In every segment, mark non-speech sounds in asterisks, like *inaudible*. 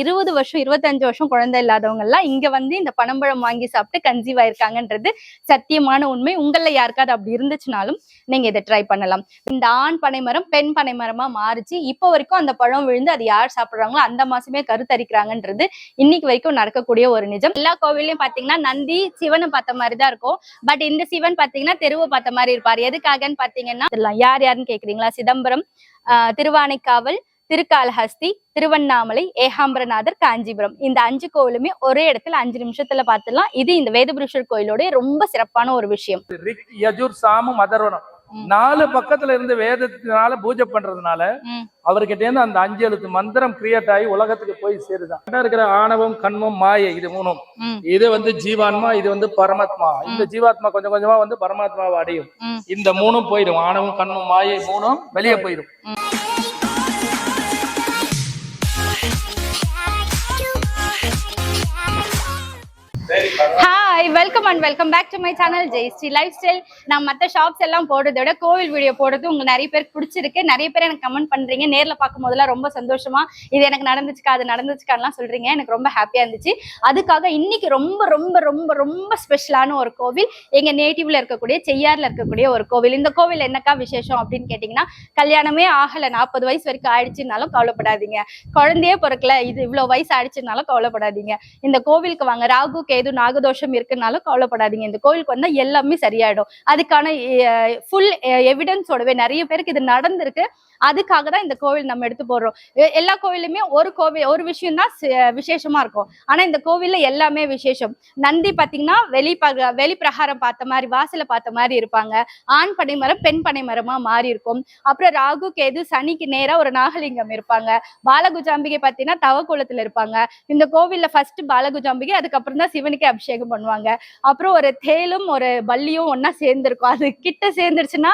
இருபது வருஷம் இருபத்தஞ்சு வருஷம் குழந்தை இல்லாதவங்க எல்லாம் இங்க வந்து இந்த பனம்பழம் வாங்கி சாப்பிட்டு கன்சீவ் ஆயிருக்காங்கன்றது சத்தியமான உண்மை. உங்கள யாருக்காவது அப்படி இருந்துச்சுனாலும் நீங்க இதை ட்ரை பண்ணலாம். இந்த ஆண் பனைமரம் பெண் பனைமரமா மாறிச்சு. இப்போ வரைக்கும் அந்த பழம் விழுந்து அது யார் சாப்பிடுறாங்களோ அந்த மாசமே கருத்தரிக்கிறாங்கன்றது இன்னைக்கு வரைக்கும் நடக்கக்கூடிய ஒரு நிஜம். எல்லா கோவில்லையும் பாத்தீங்கன்னா நந்தி சிவனை பார்த்த மாதிரி தான் இருக்கும். பட் இந்த சிவன் பாத்தீங்கன்னா தெருவை பார்த்த மாதிரி இருப்பார். எதுக்காகன்னு பாத்தீங்கன்னா யார் யாருன்னு கேக்குறீங்களா? சிதம்பரம் ஆஹ் திருவானைக்காவல் திருக்காளஹஸ்தி திருவண்ணாமலை ஏகாம்பரநாதர் காஞ்சிபுரம். இந்த அஞ்சு கோவிலுமே ஒரே இடத்துல அஞ்சு நிமிஷத்துல பார்த்துடலாம். இது இந்த வேதபுருஷர் கோயிலோட ரொம்ப சிறப்பான ஒரு விஷயம். யஜுர் சாமம் அதர்வனம். நாலு பக்கத்துல இருந்து வேதத்தினால பூஜை பண்றதுனால. அவர்கிட்ட இருந்து அந்த அஞ்சு எழுத்து மந்திரம் கிரியேட் ஆகி உலகத்துக்கு போய் சேருதான். இருக்கிற ஆணவம் கண்மம் மாயை இது மூணும். இது வந்து ஜீவாத்மா இது வந்து பரமாத்மா. இந்த ஜீவாத்மா கொஞ்சம் கொஞ்சமா வந்து பரமாத்மாவை அடையும். இந்த மூணும் போயிடும். ஆணவம் கண்மம் மாயை மூணும் வெளியே போயிடும். Welcome and welcome back to my channel Jayashree lifestyle நான் மற்ற ஷாப்ஸ் எல்லாம் போடுறத விட கோவில் வீடியோ போடுறது உங்க நிறைய பேருக்கு பிடிச்சிருக்கு. நிறைய பேர் எனக்கு கமெண்ட் பண்றீங்க. நேரில் பார்க்கும் போதெல்லாம் ரொம்ப சந்தோஷமா இது எனக்கு நடந்துச்சுக்கா அது நடந்துச்சுக்கான்லாம் சொல்றீங்க. எனக்கு ரொம்ப ஹாப்பியா இருந்துச்சு. அதுக்காக இன்னைக்கு ரொம்ப ரொம்ப ரொம்ப ரொம்ப ஸ்பெஷலான ஒரு கோவில் எங்க நேட்டிவ்ல இருக்கக்கூடிய செய்யார்ல இருக்கக்கூடிய ஒரு கோவில். இந்த கோவில் என்னக்கா விசேஷம் அப்படின்னு கேட்டீங்கன்னா கல்யாணமே ஆகல. நாற்பது வயசு வரைக்கும் ஆயிடுச்சுனாலும் கவலைப்படாதீங்க. குழந்தையே பிறக்கல. இது இவ்வளவு வயசு ஆயிடுச்சுனாலும் கவலைப்படாதீங்க. இந்த கோவிலுக்கு வாங்க. ராகு கேது நாகதோஷம் இருந்தாலும் கவலைப்படாதீங்க. இந்த கோவிலுக்கு வந்தா எல்லாமே சரியாயிடும். அதுக்கான ஃபுல் எவிடன்ஸோடவே நிறைய பேருக்கு இது நடந்திருக்கு. அதுக்காக தான் இந்த கோவில் நம்ம எடுத்து போடுறோம். எல்லா கோவிலுமே ஒரு கோவில் ஒரு விஷயம் தான் விசேஷமா இருக்கும். ஆனா இந்த கோவில்ல எல்லாமே விசேஷம். நந்தி பாத்தீங்கன்னா வெளி பக- வெளி பிரகாரம் பார்த்த மாதிரி வாசல பார்த்த மாதிரி இருப்பாங்க. ஆண் பனை மரம் பெண் பனை மரமா மாறி இருக்கும். அப்புறம் ராகு கேது சனிக்கு நேரா ஒரு நாகலிங்கம் இருப்பாங்க. பாலகுஜாம்பிகை பாத்தீங்கன்னா தவக்குளத்துல இருப்பாங்க. இந்த கோவில்ல ஃபர்ஸ்ட் பாலகுஜாம்பிகை அதுக்கப்புறம் தான் சிவனுக்கு அபிஷேகம் பண்ணுவாங்க. அப்புறம் ஒரு தேலும் ஒரு பல்லியும் ஒண்ணா சேர்ந்துருக்கும். அது கிட்ட சேர்ந்துருச்சுன்னா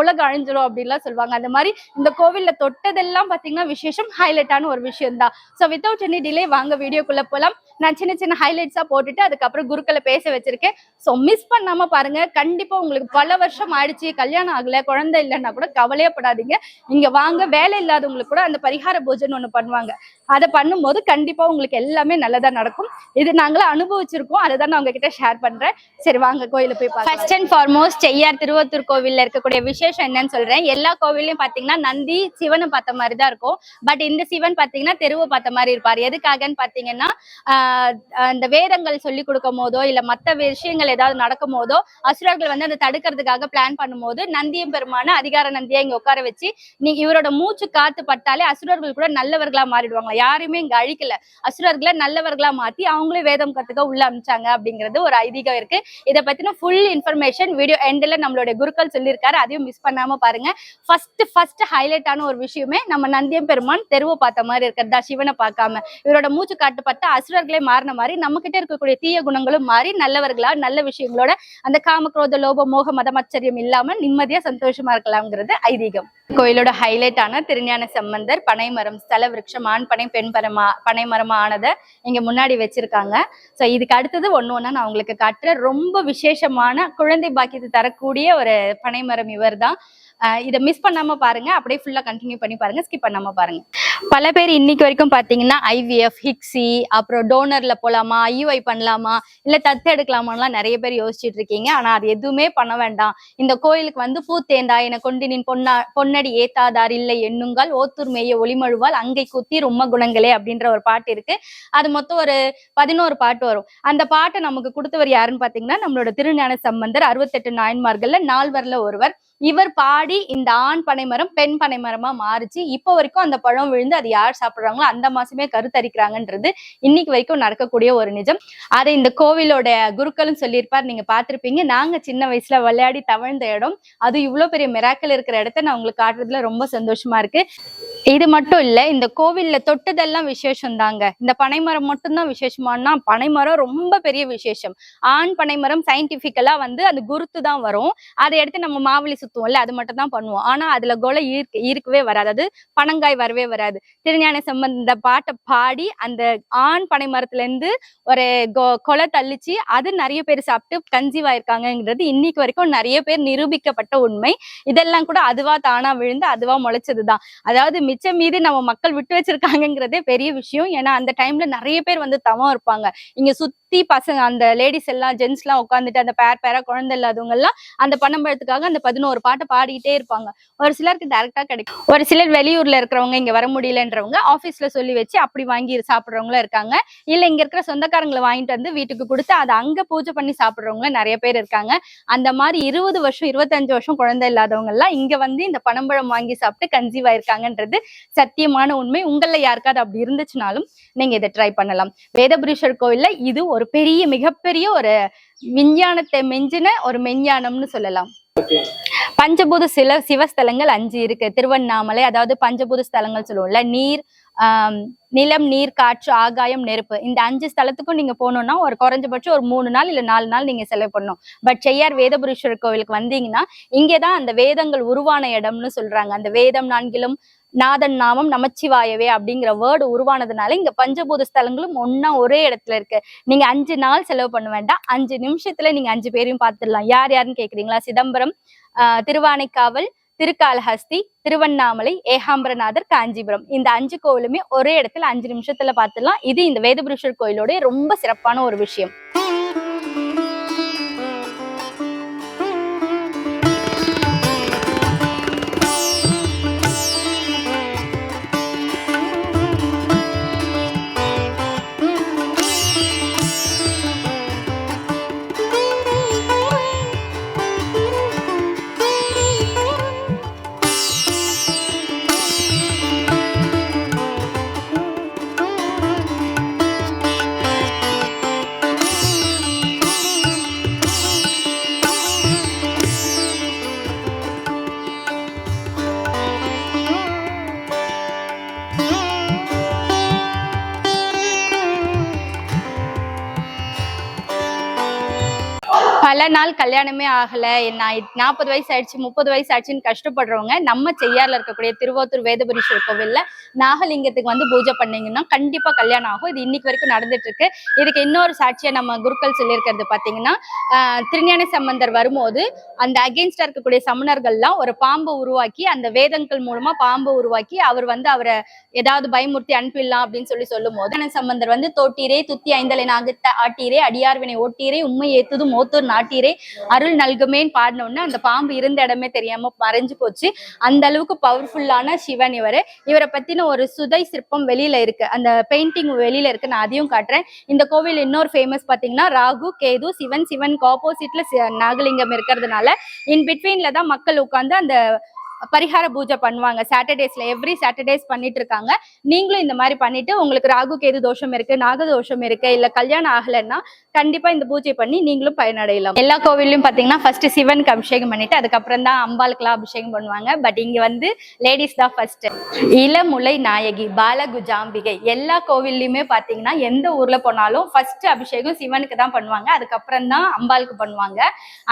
உலகம் அழிஞ்சிடும் அப்படின்லாம் சொல்லுவாங்க. அந்த மாதிரி இந்த கோவில்ல தொட்டதெல்லாம் பாத்தீங்கன்னா விசேஷம் ஹைலைட்டான ஒரு விஷயம் தான் ஸோ வித்தவுட் எனி டிலே வாங்க வீடியோக்குள்ள போலாம். நான் சின்ன சின்ன ஹைலைட்ஸா போட்டுட்டு அதுக்கப்புறம் குருக்களை பேச வச்சிருக்கேன். ஸோ மிஸ் பண்ணாம பாருங்க. கண்டிப்பா உங்களுக்கு பல வருஷம் ஆயிடுச்சு. கல்யாணம் ஆகல குழந்தை இல்லைன்னா கூட கவலையப்படாதீங்க இங்க வாங்க வேலை இல்லாதவங்களுக்கு கூட அந்த பரிகார பூஜைன்னு ஒண்ணு பண்ணுவாங்க. அதை பண்ணும்போது கண்டிப்பா உங்களுக்கு எல்லாமே நல்லதா நடக்கும். இது நாங்களும் அனுபவிச்சிருக்கோம். அதை தான் நான் உங்ககிட்ட ஷேர் பண்றேன். சரி வாங்க கோயில போய் first and foremost Cheyyar Thiruvathur கோவில்ல இருக்கக்கூடிய விசேஷம் என்னன்னு சொல்றேன். எல்லா கோவிலையும் பாத்தீங்கன்னா நந்தி சிவனை பார்த்த மாதிரி தான் இருக்கும். பட் இந்த சிவன் பாத்தீங்கன்னா தெருவை பார்த்த மாதிரி இருப்பார். எதுக்காகன்னு பாத்தீங்கன்னா ஆஹ் அந்த வேதங்கள் சொல்லி கொடுக்கும் போதோ இல்ல மத்த விஷயங்கள் ஏதாவது நடக்கும் போதோ அசுரர்கள் வந்து அதை தடுக்கிறதுக்காக பிளான் பண்ணும்போது நந்தியம் பெருமான அதிகார நந்தியா இங்க உட்கார வச்சு நீங்க இவரோட மூச்சு காத்து பட்டாலே அசுரர்கள் கூட நல்லவர்களா மாறிடுவாங்க. யாரையுமே இங்க அழிக்கல. அசுரர்களை நல்லவர்களா மாத்தி அவங்களே வேதம் கத்துக்க உள்ள அமிச்சாங்க அப்படிங்கிறது ஒரு ஐதீகம் இருக்கு. இதை பத்தின ஃபுல் இன்ஃபர்மேஷன் வீடியோ எண்ட்ல நம்மளுடைய குருக்கள் சொல்லியிருக்காரு. அதையும் மிஸ் பண்ணாம பாருங்க. ஃபர்ஸ்ட் ஃபர்ஸ்ட் ஹைலைட்டான ஒரு விஷயமே நம்ம நந்தியம் பெருமான் தெருவை பார்த்த மாதிரி இருக்கிறதா சிவனை பார்க்காம. இவரோட மூச்சு காட்டு பார்த்தா அசுரர்களே மாறின மாதிரி நம்ம கிட்ட இருக்கக்கூடிய தீய குணங்களும் மாறி நல்லவர்களா நல்ல விஷயங்களோட அந்த காமக்ரோத லோப மோக மதமச்சரியம் இல்லாம நிம்மதியா சந்தோஷமா இருக்கலாம்ங்கிறது ஐதீகம். கோயிலோட ஹைலைட்டான திருஞான சம்பந்தர் பனைமரம் ஸ்தல விருட்சம் ஆண் பனை பெண் பரமா பனைமரமா ஆனதை இங்க முன்னாடி வச்சிருக்காங்க. சோ இதுக்கு அடுத்தது ஒண்ணு ஒண்ணா நான் உங்களுக்கு காட்டுறேன் ரொம்ப விசேஷமான குழந்தை பாக்கியத்தை தரக்கூடிய ஒரு பனைமரம் இவர் தான் இதை மிஸ் பண்ணாம பாருங்க. அப்படியே ஃபுல்லா கண்டினியூ பண்ணி பாருங்க. ஸ்கிப் பண்ணாம பாருங்க. பல பேர் இன்னைக்கு வரைக்கும் பாத்தீங்கன்னா ஐவிஎஃப் ஹிக்ஸி அப்புறம் டோனர்ல போலாமா ஐயுஐ பண்ணலாமா இல்ல தத்து எடுக்கலாமான்லாம் நிறைய பேர் யோசிச்சுட்டு இருக்கீங்க. ஆனா அது எதுவுமே பண்ண வேண்டாம். இந்த கோயிலுக்கு வந்து பூத்தேந்தா என கொண்டு நின் பொன்னா பொன்னடி ஏத்தாதார் இல்லை எண்ணுங்கால் ஓத்தூர் மேய ஒளிமழுவால் அங்கை குத்தி ரொம்ப குணங்களே அப்படின்ற ஒரு பாட்டு இருக்கு. அது மொத்தம் ஒரு பதினோரு பாட்டு வரும். அந்த பாட்டை நமக்கு கொடுத்தவர் யாருன்னு பாத்தீங்கன்னா நம்மளோட திருஞான சம்பந்தர். அறுபத்தெட்டு நாயன்மார்கள்ல நால்வர்ல ஒருவர். இவர் பாடி இந்த ஆண் பனைமரம் பெண் பனைமரமா மாறிச்சு. இப்போ வரைக்கும் அந்த பழம் விழுந்து அது யார் சாப்பிடுறாங்களோ அந்த மாசமே கருத்தரிக்கிறாங்கன்றது இன்னைக்கு வரைக்கும் நடக்கக்கூடிய ஒரு நிஜம். அதை இந்த கோவிலோட குருக்களும் சொல்லியிருப்பார். நீங்க பார்த்திருப்பீங்க. நாங்க சின்ன வயசுல விளையாடி தவழ்ந்த இடம். அது இவ்வளவு பெரிய மிராக்கல் இருக்கிற இடத்த நான் உங்களுக்கு காட்டுறதுல ரொம்ப சந்தோஷமா இருக்கு. இது மட்டும் இல்ல இந்த கோவில்ல தொட்டதெல்லாம் விசேஷம் தாங்க இந்த பனைமரம் மட்டும்தான் விசேஷமானா பனைமரம் ரொம்ப பெரிய விசேஷம். ஆண் பனைமரம் சயின்டிபிக்கலா வந்து அந்த குருத்து தான் வரும். அதை எடுத்து நம்ம மாவலி சுத்துவோம்ல அது மட்டும் தான் பண்ணுவோம். ஆனா அதுல கொலை ஈர்க்க ஈர்க்கவே வராது. அது பனங்காய் வரவே வராது. திருஞான சம்பந்த பாட்டை பாடி அந்த ஆண் பனைமரத்துல இருந்து ஒரு கொ- கொலை தள்ளிச்சு அது நிறைய பேர் சாப்பிட்டு கன்சீவ் ஆயிருக்காங்கங்கிறது இன்னைக்கு வரைக்கும் நிறைய பேர் நிரூபிக்கப்பட்ட உண்மை. இதெல்லாம் கூட அதுவா தானா விழுந்து அதுவா முளைச்சதுதான். அதாவது மிச்சம் மீதி நம்ம மக்கள் விட்டு வச்சிருக்காங்கங்கிறதே பெரிய விஷயம். ஏன்னா அந்த டைம்ல நிறைய பேர் வந்து தவம் இருப்பாங்க. இங்க சுத்தி பசங்க அந்த லேடிஸ் எல்லாம் ஜென்ஸ் எல்லாம் உட்காந்துட்டு அந்த பேர் பேரா குழந்தை இல்லாதவங்க எல்லாம் அந்த பணம்பழத்துக்காக அந்த பதினோரு பாட்டை பாடிக்கிட்டே இருப்பாங்க. ஒரு சிலருக்கு டேரக்டா கிடைக்கும். ஒரு சிலர் வெளியூர்ல இருக்கிறவங்க இங்க வர முடியலன்றவங்க ஆபீஸ்ல சொல்லி வச்சு அப்படி வாங்கி சாப்பிடுறவங்களும் இருக்காங்க. இல்ல இங்க இருக்கிற சொந்தக்காரங்களை வாங்கிட்டு வந்து வீட்டுக்கு கொடுத்து அதை அங்க பூஜை பண்ணி சாப்பிடுறவங்க நிறைய பேர் இருக்காங்க. அந்த மாதிரி இருபது வருஷம் இருபத்தஞ்சு வருஷம் குழந்தை இல்லாதவங்க எல்லாம் இங்க வந்து இந்த பனம்பழம் வாங்கி சாப்பிட்டு கன்சீவ் ஆயிருக்காங்கன்றது சத்தியமான உண்மை. உங்கள யாருக்காவது அப்படி இருந்துச்சுனாலும் நீங்க இதை ட்ரை பண்ணலாம். வேதபுரீஸ்வர் கோவில்ல இது ஒரு பெரிய மிகப்பெரிய ஒரு விஞ்ஞானத்தை மிஞ்சின ஒரு மெஞ்ஞானம்னு சொல்லலாம். பஞ்சபூத சில சிவஸ்தலங்கள் அஞ்சு இருக்கு. திருவண்ணாமலை அதாவது பஞ்சபூத ஸ்தலங்கள் சொல்லுவோம்ல. நீர் நிலம் நீர் காற்று ஆகாயம் நெருப்பு. இந்த அஞ்சு ஸ்தலத்துக்கும் நீங்க போகணும்னா ஒரு குறைஞ்சபட்சம் ஒரு மூணு நாள் இல்ல நாலு நாள் நீங்க செலவு பண்ணணும். பட் செய்யார் வேதபுரீஸ்வரர் கோவிலுக்கு வந்தீங்கன்னா இங்கேதான் அந்த வேதங்கள் உருவான இடம்னு சொல்றாங்க. அந்த வேதம் நான்கிலும் நாதன் நாமம் நமச்சிவாயவே அப்படிங்கிற வேர்டு உருவானதுனால இங்க பஞ்சபூத ஸ்தலங்களும் ஒன்னா ஒரே இடத்துல இருக்கு. நீங்க அஞ்சு நாள் செலவு பண்ண வேண்டாம். அஞ்சு நிமிஷத்துல நீங்க அஞ்சு பேரையும் பார்த்துடலாம். யார் யாருன்னு கேக்குறீங்களா? சிதம்பரம் திருவானைக்காவல் திருக்காளஹஸ்தி திருவண்ணாமலை ஏகாம்பரநாதர் காஞ்சிபுரம். இந்த அஞ்சு கோவிலுமே ஒரே இடத்துல அஞ்சு நிமிஷத்துல பார்த்துடலாம். இது இந்த வேதபுருஷர் கோயிலோடைய ரொம்ப சிறப்பான ஒரு விஷயம். பல நாள் கல்யாணமே ஆகல. நான் நாற்பது வயசு ஆயிடுச்சு முப்பது வயசு ஆயிடுச்சுன்னு கஷ்டப்படுறவங்க நம்ம செய்யாரில் இருக்கக்கூடிய திருவாத்தூர் வேதபுரீஸ்வரர் கோவில்ல நாகலிங்கத்துக்கு வந்து பூஜை பண்ணீங்கன்னா கண்டிப்பா கல்யாணம் ஆகும். இது இன்னைக்கு வரைக்கும் நடந்துட்டு இருக்கு இதுக்கு இன்னொரு சாட்சியை நம்ம குருக்கள் சொல்லியிருக்கிறது பாத்தீங்கன்னா திருஞான சம்பந்தர் வரும்போது அந்த அகேன்ஸ்டா இருக்கக்கூடிய சமணர்கள்லாம் ஒரு பாம்பு உருவாக்கி அந்த வேதங்கள் மூலமா பாம்பு உருவாக்கி அவர் வந்து அவரை ஏதாவது பயமுறுத்தி அனுப்பிடலாம் அப்படின்னு சொல்லி சொல்லும் போது சம்பந்தர் வந்து தோட்டீரே துத்தி ஐந்தலை நாகத்த ஆட்டீரே அடியார்வினை ஓட்டீரே உண்மை ஏத்துதும் ஓத்தூர் சாட்டீரே அருள் நல்குமேன்னு பாடினோடனே அந்த பாம்பு இருந்த இடமே தெரியாம மறைஞ்சு போச்சு. அந்த அளவுக்கு பவர்ஃபுல்லான சிவன் இவரு. இவரை பத்தின ஒரு சுதை சிற்பம் வெளியில இருக்கு. அந்த பெயிண்டிங் வெளியில இருக்கு. நான் அதையும் காட்டுறேன். இந்த கோவில் இன்னொரு ஃபேமஸ் பாத்தீங்கன்னா ராகு கேது சிவன் சிவனுக்கு ஆப்போசிட்ல நாகலிங்கம் இருக்கிறதுனால இன் பிட்வீன்ல தான் மக்கள் உட்கார்ந்து அந்த பரிகார பூஜை பண்ணுவாங்க. சாட்டர்டேஸ்ல எவ்ரி சாட்டர்டேஸ் பண்ணிட்டு இருக்காங்க நீங்களும் இந்த மாதிரி பண்ணிட்டு உங்களுக்கு ராகு கேது தோஷம் இருக்கு நாக தோஷம் இருக்கு இல்ல கல்யாணம் ஆகலைன்னா கண்டிப்பா இந்த பூஜை பண்ணி நீங்களும் பயனடையலாம். எல்லா கோவிலையும் பாத்தீங்கன்னா ஃபர்ஸ்ட் சிவனுக்கு அபிஷேகம் பண்ணிட்டு அதுக்கப்புறம் தான் அம்பாளுக்குலாம் அபிஷேகம் பண்ணுவாங்க. பட் இங்க வந்து லேடிஸ் தான் ஃபர்ஸ்ட் இளமுலை நாயகி பாலகுஜாம்பிகை எல்லா கோவில்லையுமே பாத்தீங்கன்னா எந்த ஊர்ல போனாலும் ஃபர்ஸ்ட் அபிஷேகம் சிவனுக்கு தான் பண்ணுவாங்க. அதுக்கப்புறம் தான் அம்பாளுக்கு பண்ணுவாங்க.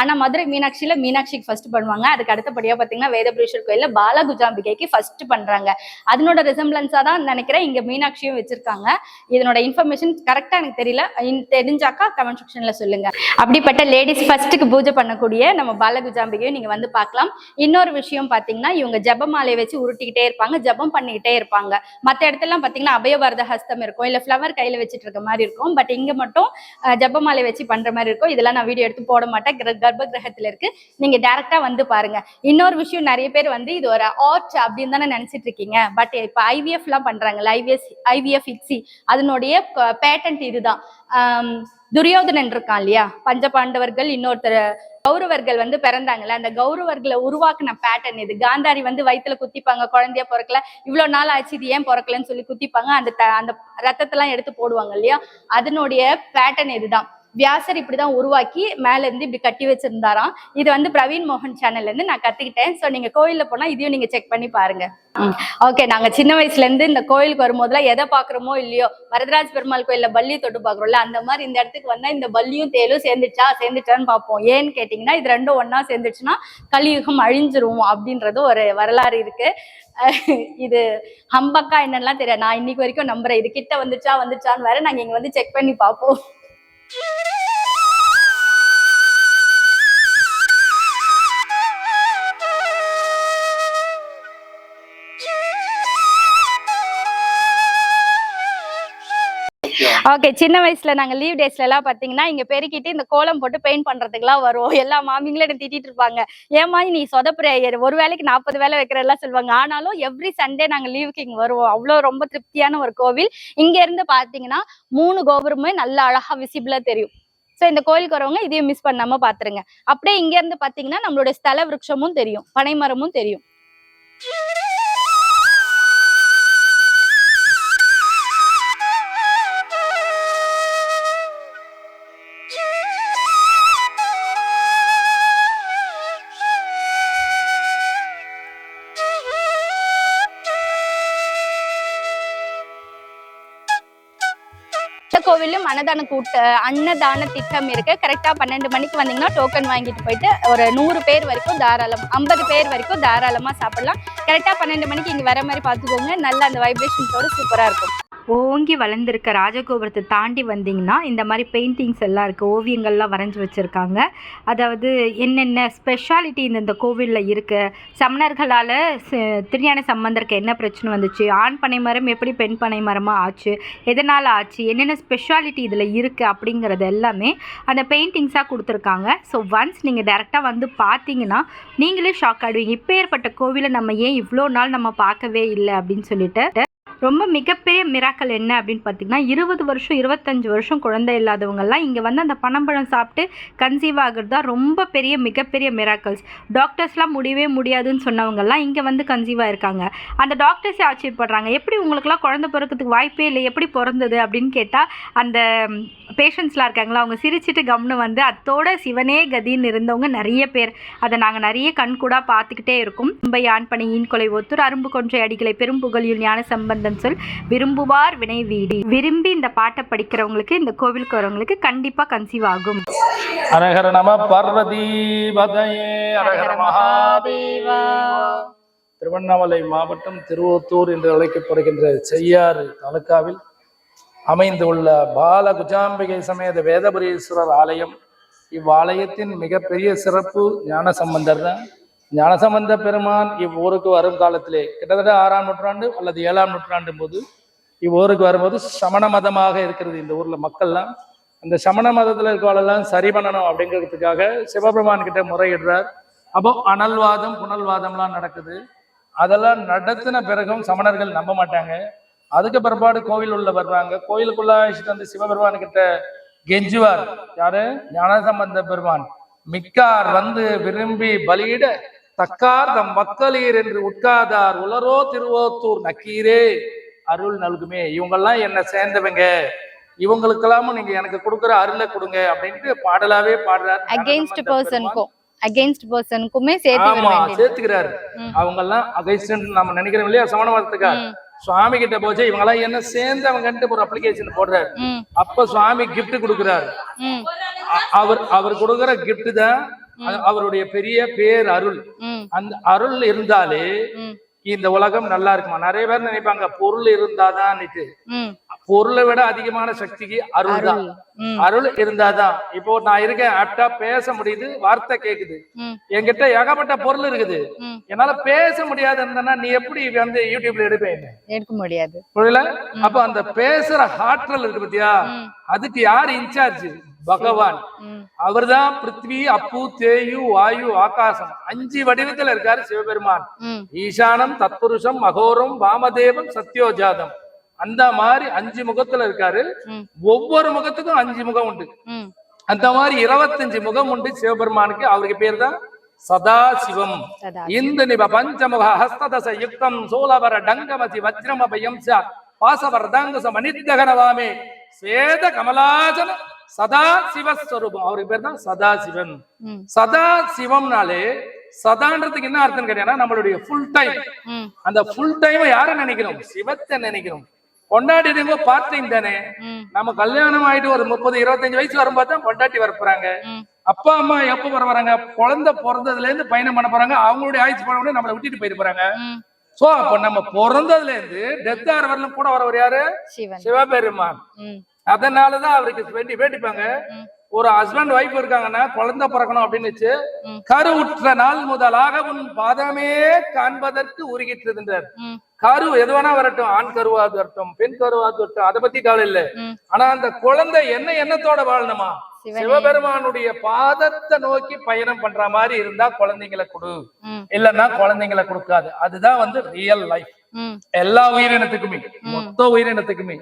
ஆனா மதுரை மீனாட்சியில மீனாட்சிக்கு ஃபர்ஸ்ட் பண்ணுவாங்க. அதுக்கு அடுத்தபடியா பாத்தீங்கன்னா வேதபுரீஸ்வர் கோயில்ல பாலகுஜாம்பிகைக்கு ஃபர்ஸ்ட் பண்றாங்க. அதனோட ரிசம்பிளன்ஸா தான் நினைக்கிறேன் இங்க மீனாட்சியும் வச்சிருக்காங்க. இதனோட இன்ஃபர்மேஷன் கரெக்டா எனக்கு தெரியல. தெரிஞ்சாக்கா கமெண்ட் செக்ஷன்ல சொல்லுங்க. அப்படிப்பட்ட லேடிஸ் ஃபர்ஸ்ட்டுக்கு பூஜை பண்ணக்கூடிய நம்ம பாலகுஜாம்பிகையும் நீங்க வந்து பார்க்கலாம். இன்னொரு விஷயம் பாத்தீங்கன்னா இவங்க ஜெபமாலையை வச்சு உருட்டிக்கிட்டே இருப்பாங்க ஜெபம் பண்ணிக்கிட்டே இருப்பாங்க. மத்த இடத்துலலாம் பாத்தீங்கன்னா அபயவரத ஹஸ்தம் இருக்கும் இல்ல ஃப்ளவர் கையில வச்சுட்டு இருக்க மாதிரி இருக்கும். பட் இங்க மட்டும் அஹ், ஜெபமாலை வச்சு பண்ற மாதிரி இருக்கும். இதெல்லாம் நான் வீடியோ எடுத்து போட மாட்டேன். கிர- கர்ப்ப கிரகத்துல இருக்கு. நீங்க டேரக்டா வந்து பாருங்க. இன்னொரு விஷயம் நிறைய பேர் வந்து இது ஒரு ஆர்ட் அப்படின்னு தானே நினைச்சிட்டு இருக்கீங்க. பட் இப்ப ஐவிஎஃப் எல்லாம் பண்றாங்கல்ல ஐவிஎஸ் ஐவிஎஃப் இக்ஸி அதனுடைய பேட்டன்ட் இதுதான். துரியோதனன் இருக்கான் இல்லையா? பஞ்ச பாண்டவர்கள் இன்னொருத்தர் கௌரவர்கள் வந்து பிறந்தாங்கல்ல அந்த கௌரவர்களை உருவாக்குன பேட்டர்ன் இது. காந்தாரி வந்து வயித்துல குத்திப்பாங்க குழந்தைய பிறக்கல. இவ்வளவு நாள் ஆச்சு இது ஏன் பிறக்கலன்னு சொல்லி குத்திப்பாங்க. அந்த அந்த ரத்தத்தெல்லாம் எடுத்து போடுவாங்க இல்லையா? அதனுடைய பேட்டர்ன் இதுதான். வியாசர் இப்படிதான் உருவாக்கி மேல இருந்து இப்படி கட்டி வச்சிருந்தாராம். இது வந்து பிரவீன் மோகன் சேனல்ல இருந்து நான் கத்துக்கிட்டேன். சோ நீங்க கோயில்ல போனா இதையும் நீங்க செக் பண்ணி பாருங்க. ஓகே நாங்க சின்ன வயசுல இருந்து இந்த கோயிலுக்கு வரும்போதுலாம் எதை பாக்குறோமோ இல்லையோ வரதராஜ பெருமாள் கோயில்ல பள்ளி தொட்டு பாக்குறோம்ல அந்த மாதிரி இந்த இடத்துக்கு வந்தா இந்த பல்லியும் தேலும் சேர்ந்துச்சா சேர்ந்துச்சான்னு பார்ப்போம். ஏன்னு கேட்டீங்கன்னா இது ரெண்டும் ஒன்னா சேர்ந்துச்சுன்னா கலியுகம் அழிஞ்சிரும் அப்படின்றது ஒரு வரலாறு இருக்கு. *laughs* இது ஹம்பக்கா என்னெல்லாம் தெரியாது. நான் இன்னைக்கு வரைக்கும் நம்புறேன். இது கிட்ட வந்துச்சா வந்துச்சான்னு வேற நாங்க இங்க வந்து செக் பண்ணி பார்ப்போம். Yeah! ஓகே சின்ன வயசுல நாங்க லீவ் டேஸ்ல எல்லாம் பாத்தீங்கன்னா இங்க பெருக்கிட்டு இந்த கோலம் போட்டு பெயிண்ட் பண்றதுக்குலாம் வருவோம். எல்லா மாமிங்களும் என்ன திட்டிட்டு இருப்பாங்க. ஏமா நீ சொதப்புற ஒரு வேலைக்கு நாற்பது வேலை வைக்கிறதெல்லாம் சொல்லுவாங்க. ஆனாலும் எவ்ரி சண்டே நாங்க லீவுக்கு இங்க வருவோம். அவ்வளோ ரொம்ப திருப்தியான ஒரு கோவில். இங்க இருந்து பாத்தீங்கன்னா மூணு கோபுரமே நல்லா அழகா விசிபிளா தெரியும். ஸோ இந்த கோயிலுக்கு வரவங்க இதையும் மிஸ் பண்ணாம பாத்துருங்க. அப்படியே இங்க இருந்து பாத்தீங்கன்னா நம்மளுடைய ஸ்தல விருட்சமும் தெரியும். பனைமரமும் தெரியும். கோவிலும் அன்னதான கூட்ட அன்னதான திட்டம் இருக்கு. கரெக்டா பன்னெண்டு மணிக்கு வந்தீங்கன்னா டோக்கன் வாங்கிட்டு போயிட்டு ஒரு நூறு பேர் வரைக்கும் தாராளம் ஐம்பது பேர் வரைக்கும் தாராளமா சாப்பிடலாம். கரெக்டா பன்னெண்டு மணிக்கு இங்க வர மாதிரி பாத்துக்கோங்க நல்ல அந்த வைப்ரேஷன்ஸோட சூப்பரா இருக்கும். ஓங்கி வளர்ந்துருக்க ராஜகோபுரத்தை தாண்டி வந்தீங்கன்னா இந்த மாதிரி பெயிண்டிங்ஸ் எல்லாம் இருக்குது ஓவியங்கள்லாம் வரைஞ்சி வச்சுருக்காங்க. அதாவது என்னென்ன ஸ்பெஷாலிட்டி இந்த இந்த கோவிலில் இருக்குது சமணர்களால் திருஞான சம்பந்தருக்கு என்ன பிரச்சனை வந்துச்சு? ஆண் பனை மரம் எப்படி பெண் பனை மரமாக ஆச்சு? எதனால் ஆச்சு? என்னென்ன ஸ்பெஷாலிட்டி இதில் இருக்குது அப்படிங்கிறது எல்லாமே அந்த பெயிண்டிங்ஸாக கொடுத்துருக்காங்க. ஸோ ஒன்ஸ் நீங்கள் டேரெக்டாக வந்து பார்த்தீங்கன்னா நீங்களே ஷாக் ஆடுவீங்க இப்போ ஏற்பட்ட கோவிலை நம்ம ஏன் இவ்வளோ நாள் நம்ம பார்க்கவே இல்லை அப்படின்னு சொல்லிட்டு ரொம்ப மிகப்பெரிய மிராக்கள் என்ன அப்படின்னு பார்த்தீங்கன்னா இருபது வருஷம் இருபத்தஞ்சி வருஷம் குழந்தை இல்லாதவங்கெல்லாம் இங்கே வந்து அந்த பனம்பழம் சாப்பிட்டு கன்சீவ் ஆகிறது தான் ரொம்ப பெரிய மிகப்பெரிய மிராக்கல்ஸ் டாக்டர்ஸ்லாம் முடியவே முடியாதுன்னு சொன்னவங்கெல்லாம் இங்கே வந்து கன்சீவ் ஆயிருக்காங்க. அந்த டாக்டர்ஸே ஆச்சரியப்படுறாங்க எப்படி உங்களுக்குலாம் குழந்தை பிறக்கிறதுக்கு வாய்ப்பே இல்லை எப்படி பிறந்தது? அப்படின்னு கேட்டால் அந்த பேஷண்ட்ஸ்லாம் இருக்காங்களா அவங்க சிரிச்சிட்டு கம்னு வந்து அத்தோட சிவனே கதின்னு இருந்தவங்க நிறைய பேர். அதை நாங்கள் நிறைய கண்கூடாக பார்த்துக்கிட்டே இருக்கோம். மும்பை ஆண் பணி ஈன்கொலை ஒத்துர் அரும்பு கொன்றை அடிகளை பெரும் புகழில் ஞான சம்பந்தன் சொல் விரும்புவார் வினை வீடி. விரும்பி இந்த பாட்டை படிக்கிறவங்களுக்கு இந்த கோவிலுக்கு வரவங்களுக்கு கண்டிப்பாக கன்சீவ் ஆகும். அரஹர நம பார்வதி திருவண்ணாமலை மாவட்டம் திருவொத்தூர் என்று அழைக்கப்படுகின்ற செய்யாறு தாலுக்காவில் அமைந்துள்ள பால குஜாம்பிகை சமேத வேதபுரீஸ்வரர் ஆலயம். இவ்வாலயத்தின் மிகப்பெரிய சிறப்பு ஞானசம்பந்தர் தான். ஞானசம்பந்த பெருமான் இவ்வூருக்கு வரும் காலத்திலே கிட்டத்தட்ட ஆறாம் நூற்றாண்டு அல்லது ஏழாம் நூற்றாண்டு போது இவ்வூருக்கு வரும்போது சமண மதமாக இருக்கிறது இந்த ஊர்ல மக்கள்லாம். அந்த சமண மதத்துல இருக்கவளெல்லாம் சரி பண்ணணும் அப்படிங்கிறதுக்காக சிவபெருமான் கிட்ட முறையிடுறார். அப்போ அனல்வாதம் புனல்வாதம்லாம் நடக்குது. அதெல்லாம் நடத்தின பிறகும் சமணர்கள் நம்ப மாட்டாங்க. அதுக்கு பிற்பாடு கோவில் உள்ள வர்றாங்க கோயிலுக்குள்ள அழைச்சிட்டு வந்து சிவபெருமான் கிட்ட கெஞ்சுவார். யாரு? ஞானசம்பந்த பெருமான். மிக்கார் வந்து விரும்பி பலியிட தக்கார் தம் மக்களீர் என்று உட்காதார் உலரோ திருவோத்தூர் நக்கீரே. அருள் நல்குமே. இவங்கெல்லாம் என்ன சேர்ந்தவங்க. இவங்களுக்கெல்லாமும் நீங்க எனக்கு கொடுக்குற அருளை கொடுங்க அப்படின்ட்டு பாடலாவே பாடுறார் பெருமான். பர்சனுக்கும் அகெயின்ஸ்ட் பர்சனுக்குமே சேர்த்து சேர்த்துக்கிறாரு. அவங்க எல்லாம் அகைஸ்ட் நம்ம நினைக்கிறோம் இல்லையா? சமண மதத்துக்கா ம். சுவாமி கிட்ட போச்சு இவங்க எல்லாம் என்ன சேர்ந்து அவங்க ஒரு அப்ளிகேஷன் போடுறாரு. அப்ப சுவாமி gift கொடுக்குறாரு. அவர் அவர் கொடுக்குற gift தான் அவருடைய பெரிய பேர் அருள். அந்த அருள் இருந்தாலே இந்த உலகம் நல்லா இருக்குமா? நிறைய பேர் நினைப்பாங்க பொருள் இருந்தாதான்னுட்டு. ம். பொருளை விட அதிகமான சக்திக்கு அருள் தான். அருள். இருந்தாதான். இப்போ நான் இருக்கேன் ஆப்டா பேச முடியுது வார்த்தை கேக்குது. என்கிட்ட ஏகப்பட்ட பொருள் இருக்குது. என்னால பேச முடியாது இருந்தேன்னா நீ எப்படி வந்து யூடியூப்ல எடுப்பேன் எடுக்க முடியாது. புரியல? அப்ப அந்த பேசுற ஆற்றல் இருக்கு பத்தியா. அதுக்கு யார் இன்சார்ஜ் பகவான். ம். அவர்தான் பிருத்வி அப்பு தேயு வாயு ஆகாசம். அஞ்சு வடிவத்துல இருக்காரு சிவபெருமான். ஈசானம் தத்புருஷம் மகோரம் வாமதேவம் சத்யோஜாதம். அந்த மாதிரி அஞ்சு முகத்துல இருக்காரு. ஒவ்வொரு முகத்துக்கும் அஞ்சு முகம் உண்டு. அந்த மாதிரி இருபத்தஞ்சு முகம் உண்டு சிவபெருமானுக்கு. அவருக்கு பேர் தான் சதாசிவம். சதா இந்த பஞ்சமுக ஹஸ்ததச யுக்தம் சோலவர டங்கமதி வஜ்ரமபயம் சாத் பாசவர்தாங்குச மனிதகனவாமே ஸ்வேத கமலாஜன சதா சிவஸ்வரூபம் அவருக்கு பேர் தான் சதாசிவன் ம். சதா சிவம்னாலே சதான்றதுக்கு என்ன அர்த்தம் கேட்டீங்கன்னா நம்மளுடைய ஃபுல் டைம் அந்த ஃபுல் டைம் யாரை நினைக்கிறோம்? சிவத்தை நினைக்கிறோம். கொண்டாடிடுங்க பார்ட் டைம் தானே. நம்ம கல்யாணம் ஆயிட்டு ஒரு முப்பது இருபத்தஞ்சு வயசு வரும்போது தான் கொண்டாட்டி வரப்போறாங்க அப்பா அம்மா எப்ப வர வராங்க? குழந்தை பிறந்ததுல இருந்து பயணம் பண்ண போறாங்க. அவங்களுடைய ஆயுசு போன உடனே நம்மளை விட்டுட்டு போயிட்டு போறாங்க. சோ அப்ப நம்ம பிறந்ததுல இருந்து டெத் வரலும் கூட வரவர் யாரு? சிவன். சிவபெருமான். அதனாலதான் அவருக்கு வேண்டி வேண்டிப்பாங்க ஒரு ஹஸ்பண்ட் ஒய்ஃப் இருக்காங்கன்னா குழந்தை பிறக்கணும் அப்படின்னு ம். கருவுற்ற நாள் முதலாக உன் பாதமே காண்பதற்கு உருகிட்டுதுன்றார். கரு எது வேணா வரட்டும் ஆண் கருவாது வரட்டும் பெண் கருவாது வரட்டும் அதை பத்தி கவலை இல்ல. ஆனா அந்த குழந்தை என்ன எண்ணத்தோட வாழணுமா. சிவபெருமானுடைய பாதத்தை நோக்கி பயணம் பண்ற மாதிரி இருந்தா குழந்தைங்களை கொடு. இல்லைன்னா குழந்தைங்களை கொடுக்காது. அதுதான் வந்து ரியல் லைஃப் எல்லா உயிரினத்துக்குமே மொத்த உயிரினத்துக்குமே.